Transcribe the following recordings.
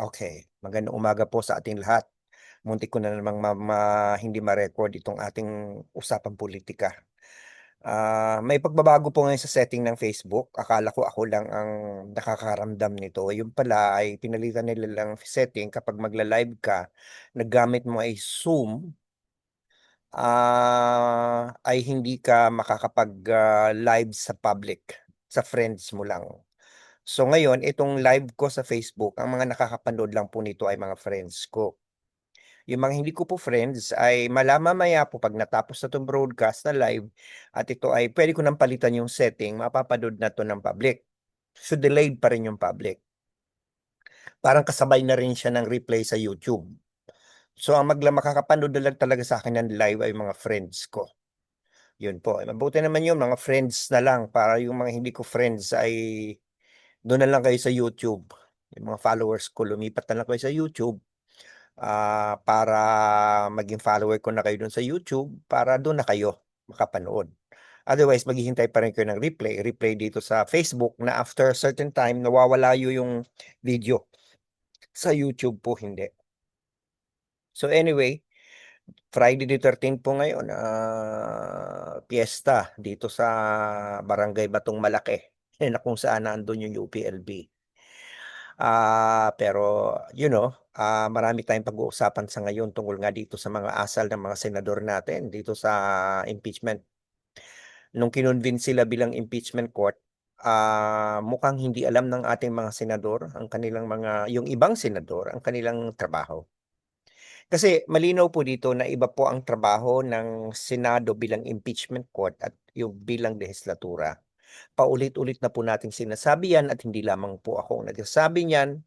Okay, magandang umaga po sa ating lahat. Muntik ko na namang ma ma hindi ma-record itong ating usapang politika. Ah, may pagbabago po ngayon sa setting ng Facebook. Akala ko ako lang ang nakakaramdam nito, yun pala ay pinalitan nila ng setting kapag magla-live ka, naggamit mo ay Zoom ah, ay hindi ka makakapag, ah, sa public, sa friends mo lang. So ngayon, itong live ko sa Facebook, ang mga nakakapanood lang po nito ay mga friends ko. Yung mga hindi ko po friends ay mala mamaya po 'pag natapos na 'tong broadcast na live at ito ay puwede ko ng palitan yung setting, mapapanood na 'to ng public. So delayed pa rin yung public. Parang kasabay na rin siya ng replay sa YouTube. So ang magla makakapanood na lang talaga sa'kin ng live ay mga friends ko. Yun po, mabuti naman yun mga friends na lang para yung mga hindi ko friends ay dun na lang kayo sa YouTube. Yung mga followers ko lumipat na lang kayo sa YouTube, ah, para maging follower ko na kayo dun sa YouTube para dun na kayo makapanood. Otherwise maghihintay pa rin kayo ng replay, replay dito sa Facebook na after a certain time nawawala yu yung video. Sa YouTube po hindi. So anyway, Friday the 13th po ngayon, ah, piyesta dito sa Barangay Batong Malaki, na kung saan nandun yung UPLB. Ah, pero you know, ah, marami tayong pag-uusapan sa ngayon tungkol nga dito sa mga asal ng mga senador natin dito sa impeachment. Nung kinonvince sila bilang impeachment court, ah, mukhang hindi alam ng ating mga senador ang kanilang mga yung ibang senador ang kanilang trabaho. Kasi malinaw po dito na iba po ang trabaho ng Senado bilang impeachment court at yung bilang lehislatura. Paulit-ulit na po nating sinasabi yan at hindi lamang po ako ang nagsasabi niyan.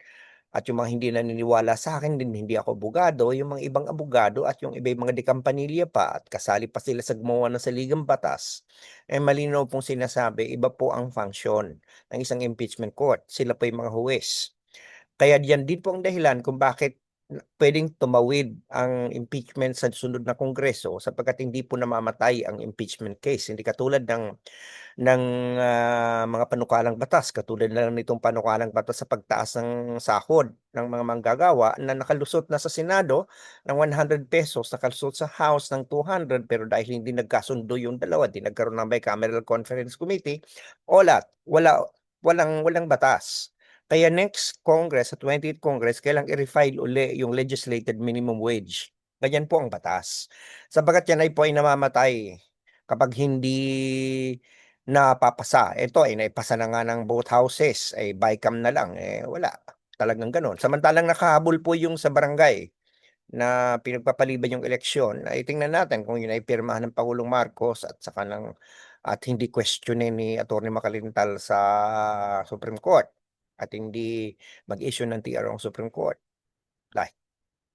At yung mga hindi naniniwala sa'kin din hindi ako abogado, yung mga ibang abogado at yung iba mga dekampanilya pa at kasali pa sila sa gumawa ng saligang batas, eh malinaw pong sinasabi iba po ang function ng isang impeachment court, sila po yung mga huwes. Kaya diyan din po ang dahilan kung bakit puwedeng tumawid ang impeachment sa sunod na kongreso sapagkat hindi po namamatay ang impeachment case. Hindi katulad ng ng, ah, mga panukalang batas, katulad na lang nitong panukalang batas sa pagtaas ng sahod ng mga manggagawa na nakalusot na sa Senado ng ₱100, nakalusot sa House ng ₱200 pero dahil hindi nagkasundo yung dalawa, 'di nagkaroon ng bicameral conference committee, wala, wala walang walang batas. Kaya next Congress, sa 20th Congress, kailangang i-refile uli yung legislated minimum wage. Ganyan po ang batas. Sapagkat yan ay po ay namamatay kapag hindi napapasa. Ito ay naipasa na nga ng both houses, ay BICAM na lang, eh wala, talagang gano'n. Samantalang nakahabol po yung sa barangay na pinagpapaliban yung eleksyon, ay tingnan natin kung yun ay pirmahan ng Pangulong Marcos at saka ng at hindi questionin ni Attorney Macalintal sa Supreme Court at hindi mag-issue ng TR ang Supreme Court. Dahil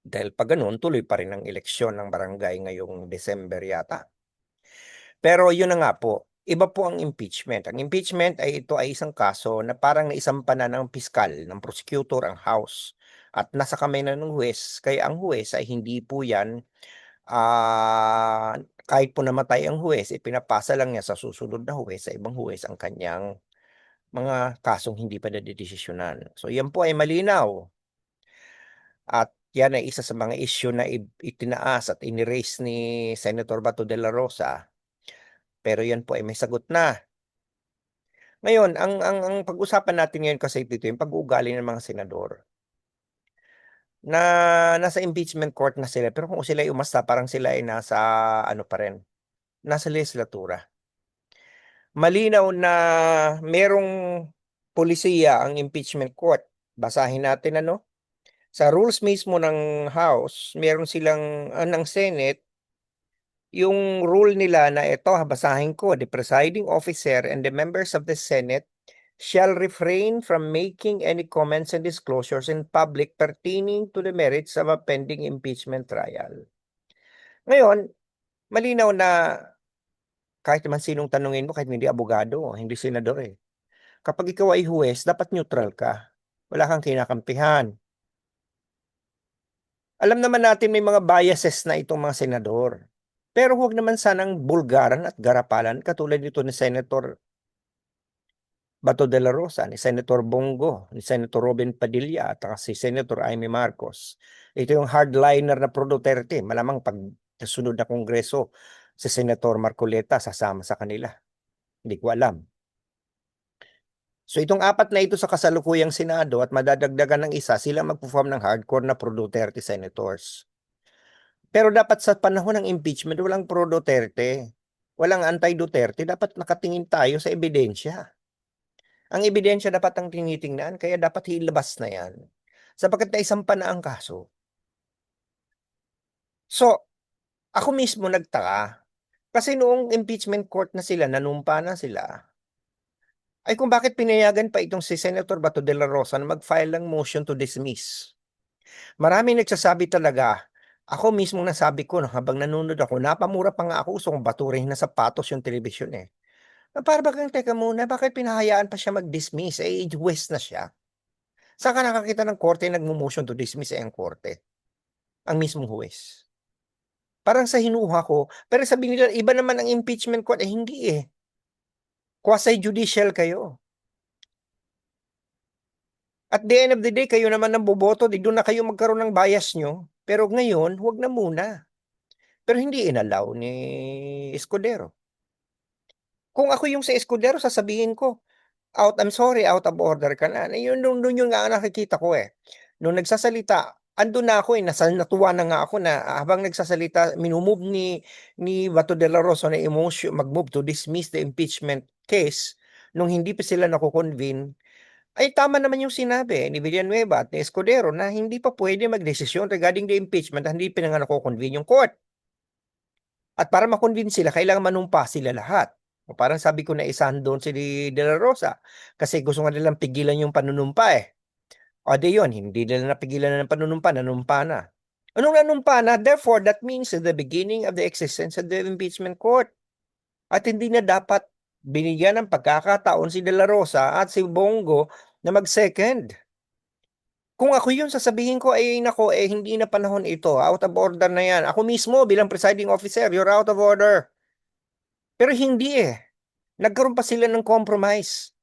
dahil 'pag gano'n tuloy pa rin ang eleksyon ng barangay ngayong December yata. Pero yun na nga po, iba po ang impeachment. Ang impeachment ay ito ay isang kaso na parang naisampa na ng piskal, ng prosecutor ang House at nasa kamay na ng huwes. Kaya ang huwes ay hindi po yan, ah, kahit po namatay ang huwes, ipinapasa lang niya sa susunod na huwes, sa ibang huwes ang kanyang mga kasong hindi pa nadedesisyonan. So yan po ay malinaw. At yan ay isa sa mga issue na itinaas at ini-raise ni Senator Bato de la Rosa. Pero yan po ay may sagot na. Ngayon, ang ang ang pag-usapan natin ngayon kasi dito yung pag-uugali ng mga senador. Na nasa impeachment court na sila, pero kung sila ay umasta parang sila ay nasa ano pa rin, nasa lehislatura. Malinaw na merong pulisiya ang impeachment court. Basahin natin ano, sa rules mismo ng House, meron silang ah, ng Senate, yung rule nila na ito, basahin ko, "The presiding officer and the members of the Senate shall refrain from making any comments and disclosures in public pertaining to the merits of a pending impeachment trial." Ngayon, malinaw na kahit naman sinong tanungin mo, kahit hindi abogado, hindi senador, eh. Kapag ikaw ay huwes, dapat neutral ka. Wala kang kinakampihan. Alam naman natin may mga biases na itong mga senador. Pero huwag naman sanang bulgaran at garapalan katulad nito ni Senator Bato de la Rosa, ni Senator Bongo, ni Senator Robin Padilla, at si Senator Amy Marcos. Ito yung hardliner na pro Duterte. Malamang pag sunod na kongreso, si Senator Marcoleta sasama sa kanila. Hindi ko alam. So itong apat na ito sa kasalukuyang Senado at madadagdagan ng isa, sila magpo-form ng hardcore na pro Duterte senators. Pero dapat sa panahon ng impeachment, walang pro Duterte. Walang anti-Duterte. Dapat nakatingin tayo sa ebidensya. Ang ebidensya dapat ang tinitingnan, kaya dapat hilabas na yan. Sapagkat naisampa na ang kaso. So, ako mismo nagtaka. Kasi noong impeachment court na sila, nanumpa na sila, ay kung bakit pinayagan pa itong si Senator Bato de la Rosa na mag-file ng motion to dismiss. Marami nagsasabi talaga, ako mismo nasabi ko no, habang nanonood ako, napamura pa nga ako, gusto kong baturin na sapatos yung television eh. Na para bakang teka muna, bakit pinahayaan pa siya mag-dismiss? Eh, west na siya. Saan ka nakakita ng korte nagmo-motion to dismiss eh ang korte? Ang mismong huwes. Parang sa hinuha ko, pero sabi nila, iba naman ang impeachment court, eh hindi eh. Quasi-judicial kayo. At the end of the day, kayo naman ang boboto, di doon na kayo magkaroon ng bias nyo. Pero ngayon, huwag na muna. Pero hindi inalaw ni Escudero. Kung ako yung sa Escudero, sasabihin ko, out, I'm sorry, out of order ka na. Yun, yun, yun, yun nga nakikita ko eh. Nung nagsasalita, andun na ako eh, nasa, natuwa na nga ako na habang nagsasalita, minumove ni, ni Bato de la Rosa na emotion, mag-move to dismiss the impeachment case nung hindi pa sila nakukonvene, ay tama naman yung sinabi ni Villanueva at ni Escudero na hindi pa pwede magdesisyon regarding the impeachment at hindi pa nga nakukonvene yung court. At para makonvene sila, kailangan manumpa sila lahat. O parang sabi ko na isahan doon si De La Rosa kasi gusto nga nilang pigilan yung panunumpa eh. O di yun, hindi nila napigilan na ng panunumpa, nanumpa na. Anong nanumpa na? Therefore, that means the beginning of the existence of the impeachment court. At hindi na dapat binigyan ng pagkakataon si De La Rosa at si Bongo na mag-second. Kung ako yun, sasabihin ko, eh nako, eh hindi na panahon ito. Out of order na yan. Ako mismo bilang presiding officer, you're out of order. Pero hindi eh. Nagkaroon pa sila ng compromise.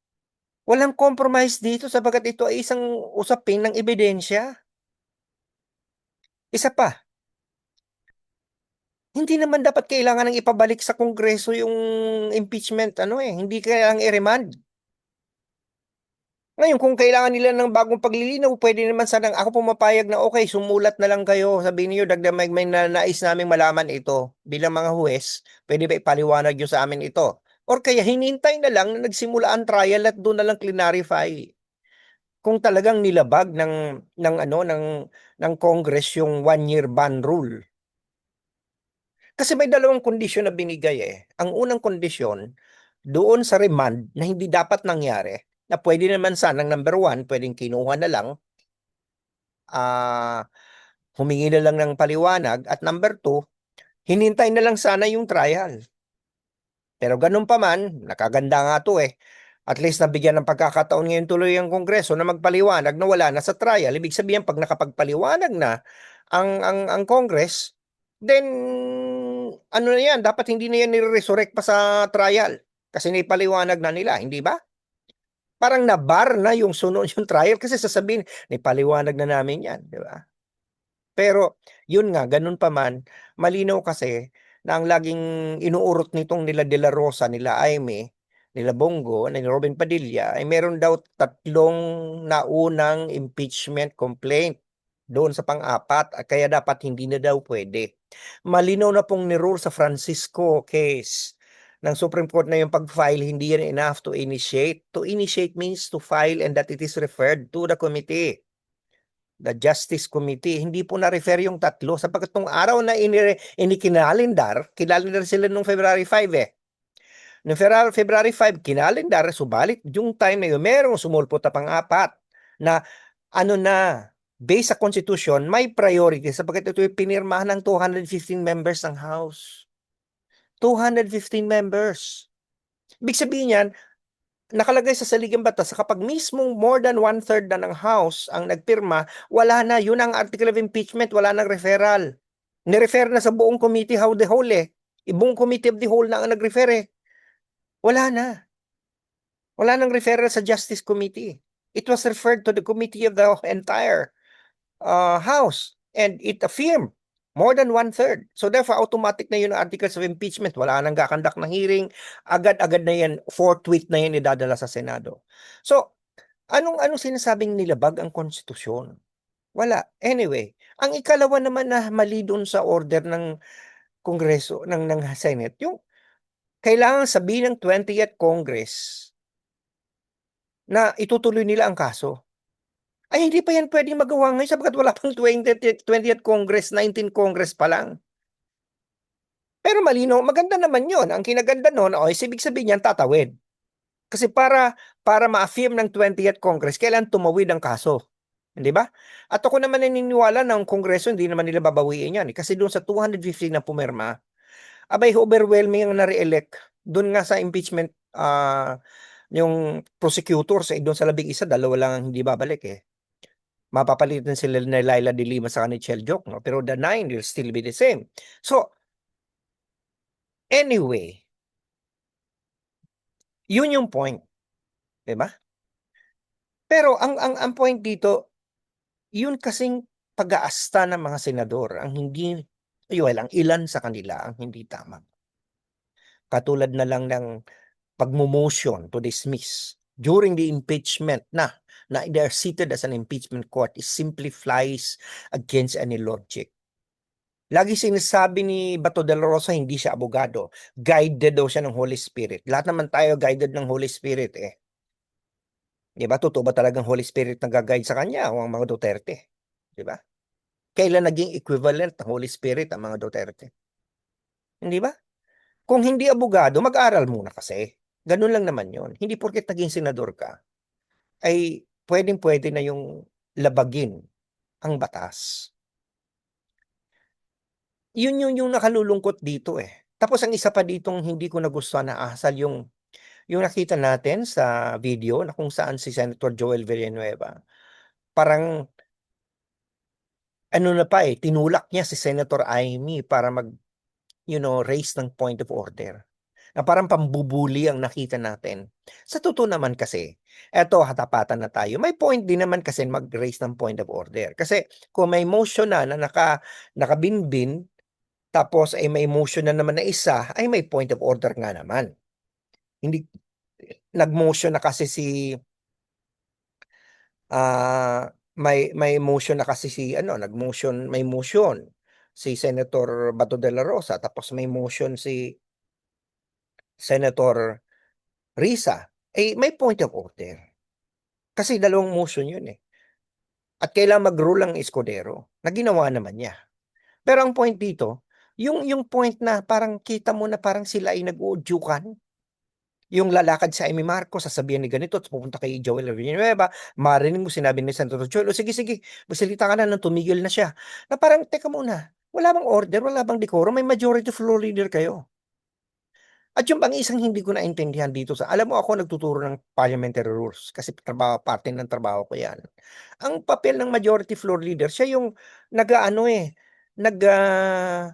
Walang compromise dito sapagkat ito ay isang usapin ng ebidensya. Isa pa, hindi naman dapat kailangan ng ipabalik sa Kongreso yung impeachment, ano eh, hindi kailangan i-remand. Ngayon, kung kailangan nila ng bagong paglilinaw, pwede naman sanang ako pumapayag na okay, sumulat na lang kayo. Sabihin niyo dagdag may, may na, nais naming malaman ito bilang mga huwes, pwede ba ipaliwanag niyo sa amin ito? Or kaya hinintay na lang na nagsimula ang trial at doon na lang clarify. Kung talagang nilabag ng ng ano ng ng Congress yung one year ban rule. Kasi may dalawang kondisyon na binigay eh. Ang unang kondisyon, doon sa remand na hindi dapat nangyari, na pwede naman sanang number one, pwedeng kinuha na lang, ah humingi na lang ng paliwanag, at number two, hinintay na lang sana yung trial. Pero ganun pa man, nakaganda nga to eh. At least nabigyan ng pagkakataon ngayon tuloy ang Kongreso na magpaliwanag na wala na sa trial. Ibig sabihin, pag nakapagpaliwanag na ang, ang, ang Congress, then ano na yan, dapat hindi na yan nire-resurrect pa sa trial. Kasi naipaliwanag na nila, hindi ba? Parang nabar na yung sunod yung trial kasi sasabihin, naipaliwanag na namin yan, di ba? Pero, yun nga, ganun pa man, malinaw kasi na ang laging inuurot nitong nila De La Rosa, nila Aime, nila Bongo, nila Robin Padilla, ay meron daw tatlong naunang impeachment complaint doon sa pang-apat, at kaya dapat hindi na daw pwede. Malinaw na pong ni-rule sa Francisco case ng Supreme Court na yung pag-file, hindi yan enough to initiate. To initiate means to file and that it is referred to the committee the Justice Committee, hindi po na-refer yung tatlo sapagkat nung araw na ini inikinalendar, kinalendar sila nung February 5 eh. Noong February, February 5, kinalendar, subalit yung time na yun, merong sumulpot na pang-apat na ano na, based sa Constitution, may priority sapagkat ito yung pinirmahan ng 215 members ng House. 215 members. Ibig sabihin yan, nakalagay sa saligang batas kapag mismong more than one-third na ng House ang nagpirma, wala na. Yun ang article of impeachment, wala nang referral. Nirefer na sa buong committee how the whole eh. Ibong committee of the whole na ang nag-refer eh. Wala na. Wala nang referral sa Justice Committee. It was referred to the committee of the entire uh, House and it affirmed more than one-third. So therefore, automatic na yun ang articles of impeachment. Wala nang kakandak ng hearing. Agad-agad na yan, forthwith na yan idadala sa Senado. So, anong anong sinasabing nilabag ang konstitusyon? Wala. Anyway, ang ikalawa naman na mali doon sa order ng Kongreso, ng, ng Senate, yung kailangan sabihin ng 20th Congress na itutuloy nila ang kaso. Ay, hindi pa yan pwedeng magawa ngayon sapagkat wala pang 20th, 20th Congress, 19 Congress pa lang. Pero malino, maganda naman yon. Ang kinaganda noon, o, oh, ibig sabihin niyan, tatawid. Kasi para para ma-affirm ng 20th Congress, kailan tumawid ang kaso. Hindi ba? At ako naman naniniwala ng Kongreso, hindi naman nila babawiin yan. Eh. Kasi doon sa 250 na pumirma, abay overwhelming ang na-re-elect. Doon nga sa impeachment uh, yung prosecutor sa doon sa labing isa, dalawa lang ang hindi babalik eh. Mapapalitan sila ni Laila de Lima sa ni Joke, no? pero the nine will still be the same. So, anyway, yun yung point. Diba? Pero ang, ang, ang point dito, yun kasing pag-aasta ng mga senador ang hindi, well, ang ilan sa kanila ang hindi tama. Katulad na lang ng pagmumotion to dismiss during the impeachment na na they are seated as an impeachment court is simply flies against any logic. Lagi sinasabi ni Bato de la Rosa, hindi siya abogado. Guided daw siya ng Holy Spirit. Lahat naman tayo guided ng Holy Spirit eh. Di ba? Totoo ba talagang Holy Spirit nang guide sa kanya o ang mga Duterte? Di ba? Kailan naging equivalent ng Holy Spirit ang mga Duterte? Hindi ba? Kung hindi abogado, mag-aral muna kasi. Ganun lang naman yon. Hindi porket naging senador ka, ay pwedeng-pwede na yung labagin ang batas. Yun yung, yung nakalulungkot dito eh. Tapos ang isa pa ditong hindi ko nagustuhan na asal yung yung nakita natin sa video na kung saan si Senator Joel Villanueva parang ano na pa eh, tinulak niya si Senator Amy para mag you know, raise ng point of order na parang pambubuli ang nakita natin. Sa totoo naman kasi, eto hatapatan na tayo. May point din naman kasi mag-raise ng point of order. Kasi kung may motion na na naka, nakabinbin, tapos ay may motion na naman na isa, ay may point of order nga naman. Hindi, nag-motion na kasi si uh, may may motion na kasi si ano, nag-motion, may motion si Senator Bato de la Rosa tapos may motion si Senator Risa, eh may point of order. Kasi dalawang motion yun eh. At kailangan mag-rule ang Escudero na ginawa naman niya. Pero ang point dito, yung yung point na parang kita mo na parang sila ay nag-uudyukan. Yung lalakad sa Amy Marcos, sasabihin ni ganito, at pupunta kay Joel Villanueva, marinig mo sinabi ni Senator Joel, sige, sige, masalita ka na nang tumigil na siya. Na parang, teka muna, wala bang order, wala bang decorum, may majority floor leader kayo. At yung pang isang hindi ko naintindihan dito sa, alam mo ako nagtuturo ng parliamentary rules kasi trabaho, parte ng trabaho ko yan. Ang papel ng majority floor leader, siya yung nag-ano eh, nag, uh,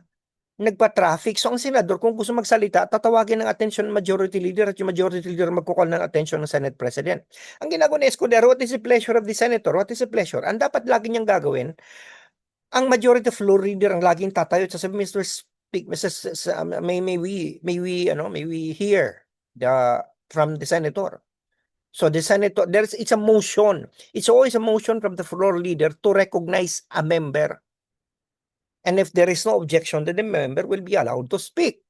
nagpa-traffic. So ang senador, kung gusto magsalita, tatawagin ng attention ng majority leader at yung majority leader magkukall ng attention ng Senate President. Ang ginagawa ni Escudero, what is the pleasure of the senator? What is the pleasure? Ang dapat lagi niyang gagawin, ang majority floor leader ang laging tatayo at sasabi, Mr may may we may we ano may we hear the from the senator. So the senator there's it's a motion. It's always a motion from the floor leader to recognize a member. And if there is no objection then the member will be allowed to speak.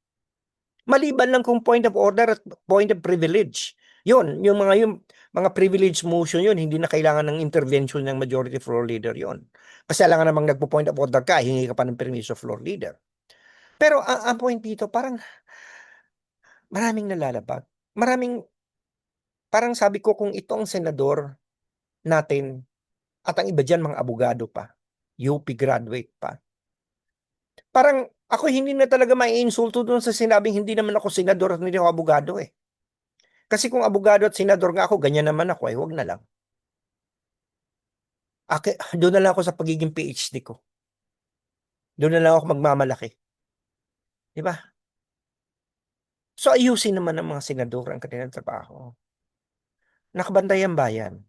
Maliban lang kung point of order at point of privilege. Yun yung mga yung mga privilege motion yun hindi na kailangan ng intervention ng majority floor leader yun. Kasi alam nga namang nagpo-point of order ka hingi ka pa ng permiso floor leader pero ang, ang point dito, parang maraming nalalabag. Maraming, parang sabi ko kung ito ang senador natin at ang iba dyan mga abogado pa, UP graduate pa. Parang ako hindi na talaga may insulto doon sa sinabing hindi naman ako senador at hindi ako abogado eh. Kasi kung abogado at senador nga ako, ganyan naman ako eh, wag na lang. Okay, doon na lang ako sa pagiging PhD ko. Doon na lang ako magmamalaki. 'Di ba? So ayusin naman ng mga senador ang kanilang trabaho. Nakabantay ang bayan.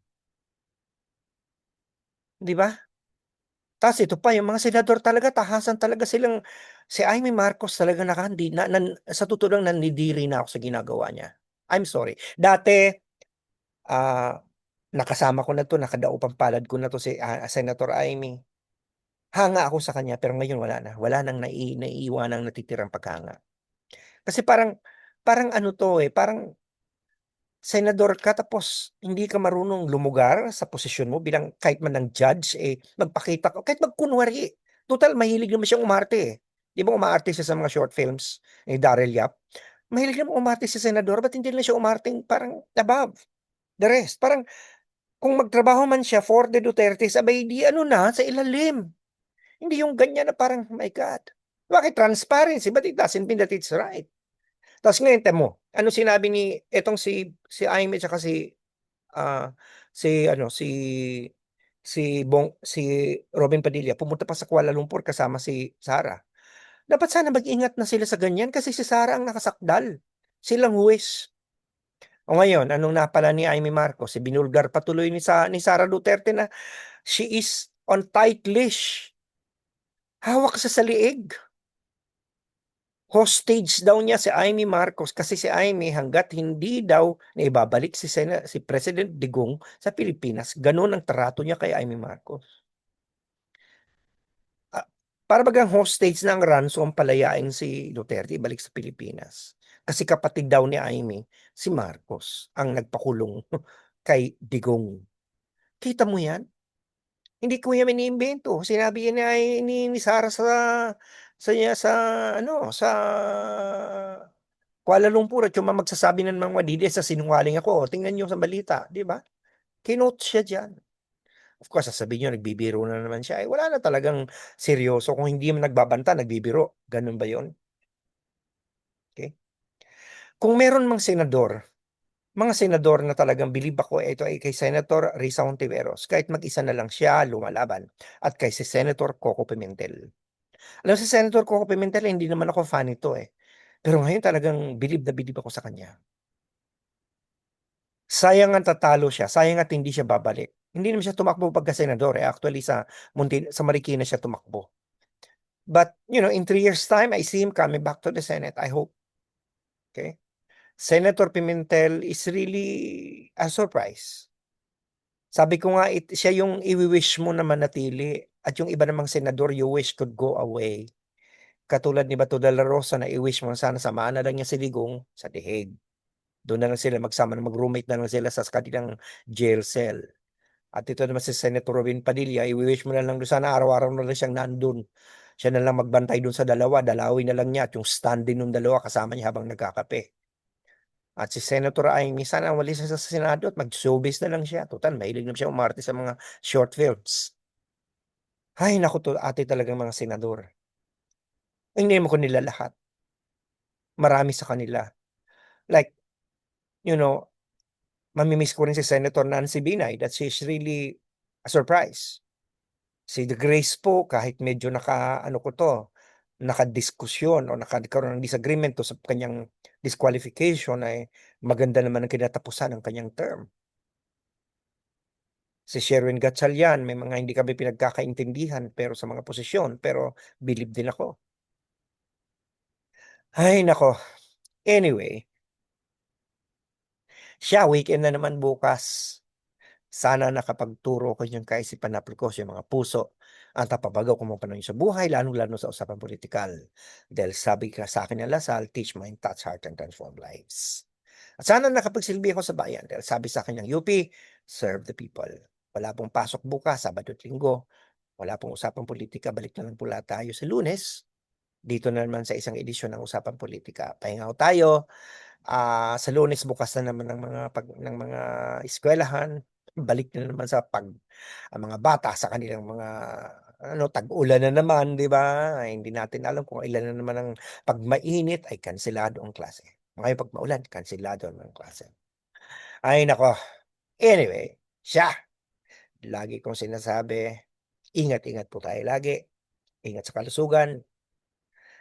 'Di ba? Tas ito pa yung mga senador talaga tahasan talaga silang si Amy Marcos talaga naka hindi na nan sa totoo lang nandidiri na ako sa ginagawa niya. I'm sorry. Dati, ah, nakasama ko na 'to, nakadaupang palad ko na 'to si, ah, Senator Amy. Hanga ako sa kanya pero ngayon wala na, wala ng nai naiiwanang natitirang paghanga. Kasi parang parang ano 'to, eh, parang senador ka tapos hindi ka marunong lumugar sa posisyon mo bilang kahit man lang judge, eh, magpakita ka kahit magkunwari. Tutal mahilig naman siyang umarte, eh. 'Di ba umaarte siya sa mga short films ni Darryl Yap? Mahilig naman umarte si senador ba't hindi na siya umarteng parang above the rest? Parang kung magtrabaho man siya for the Dutertes abay di ano na sa ilalim. Hindi yung ganyan na parang, "My God, bakit transparency but it doesn't mean that it's right." Tas ngayon mo, anong sinabi ni etong si si Amy tsaka si, ah, si ano si si Bong si Robin Padilla pumunta pa sa Kuala Lumpur kasama si Sara. Dapat sana mag-ingat na sila sa ganyan kasi si Sara ang nakasakdal, silang huwes. O ngayon anong napala ni Amy Marcos, ibinulgar pa tuloy ni sa ni Sara Duterte na she is on tight leash. Hawak siya sa liig. Hostage daw niya si Amy Marcos kasi si Amy hangga't hindi daw naibabalik si Sena si President Digong sa Pilipinas, gano'n ang trato niya kay Amy Marcos. Ah, para bagang hostage ng ransom palayain si Duterte ibalik sa Pilipinas. Kasi kapatid daw ni Amy, si Marcos ang nagpakulong kay Digong. Kita mo 'yan? Hindi ko 'yan iniimbento, sinabi yan ni ni ni Sara sa sa niya sa ano, sa Kuala Lumpur at yung mga magsasabi na ng mga DDS na sinungaling ako, tingnan niyo sa balita, 'di ba? Kinote siya diyan. Of course sasabihin niyo nagbibiro na naman siya, eh, wala na talagang seryoso kung hindi man nagbabanta nagbibiro, gano'n ba 'yun? Okey. Kung meron mang senador, mga senador na talagang bilib ako ito ay kay Senator Risa Hontiveros kahit mag-isa na lang siya lumalaban at kay si Senator Coco Pimentel. Alam si Senator Coco Pimentel hindi naman ako fan nito, eh, pero ngayon talagang bilib na bilib ako sa kanya. Sayang ang tatalo siya, sayang at hindi siya babalik. Hindi naman siya tumakbo pagka-senador, eh, actually sa Muntin sa Marikina siya tumakbo. But, you know, in 3 years time, I see him coming back to the Senate, I hope. Okey. Senator Pimentel is really a surprise. Sabi ko nga it siya yung iwi-wish mo na manatili at yung iba namang senador you wish could go away. Katulad ni Bato de la Rosa na i-wish mo sana samahan na lang niya si Digong sa Diheg. Do'n na lang sila magsama na mag-roommate na lang sila sa kanilang jail cell. At ito naman si Senator Robin Padilla iwi-wish mo na lang do'n sana araw-araw na lang siyang nandun. Siya na lang magbantay do'n sa dalawa, dalawin na lang niya at yung stand-in nung dalawa kasama niya habang nagkakape. At si Senator Amy sana umalis na siya sa Senado at mag-showbiz na lang siya, tutal mahilig naman siya umarte sa mga short films. Hay naku to ate talagang mga senador. Hindi naman ko nila lahat. Marami sa kanila. Like, you know, mami-miss ko rin si Senator Nancy Binay that she's really a surprise. Si The Grace po kahit medyo naka-ano ko 'to, nakadiskusyon o nagkaroon ng disagreement 'to sa kanyang disqualification ay maganda naman ang kinatapusan ng kanyang term. Si Sherwin Gatchalian may mga hindi kami pinagkakaintindihan pero sa mga posisyon, pero bilib din ako. Hay naku, anyway. Siya weekend na naman bukas. Sana nakapagturo ko yung kaisipan na aplikos yung mga puso at napabagaw kung paano sa buhay lalong-lalo sa usapang pulitikal. Dahil sabi ka sa akin ng Lasal, teach mind, touch heart, and transform lives. At sana nakapagsilbi ako sa bayan dahil sabi sa akin ng UP, serve the people. Wala pong pasok bukas, Sabado at Linggo. Wala pong usapang politika, balik na lang pula tayo sa Lunes. Dito na naman sa isang edisyon ng Usapang Politika. Pahinga ho tayo. Ah, sa Lunes bukas na naman ng mga pag ng mga eskwelahan, balik na naman sa pag ang mga bata sa kanilang mga ano, tag-ulan na naman, 'di ba? Hindi natin alam kung ilan na naman ang 'pag mainit ay kanselado ang klase. Ngayon 'pag maulan, kanselado ang klase. Ay naku, anyway, siya, lagi kong sinasabi, ingat-ingat po tayo lagi, ingat sa kalusugan.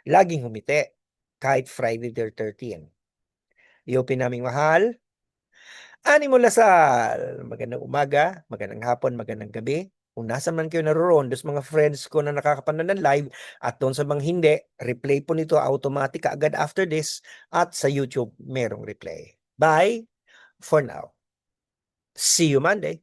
Laging ngumiti, kahit Friday the 13. UP naming mahal. Animo Lasal, magandang umaga, magandang hapon, magandang gabi. Kung nasaan man kayo naroroon, dos mga friends ko na nakakapanood ng live at doon sa mga hindi, replay po nito automatic agad after this at sa YouTube merong replay. Bye for now. See you Monday.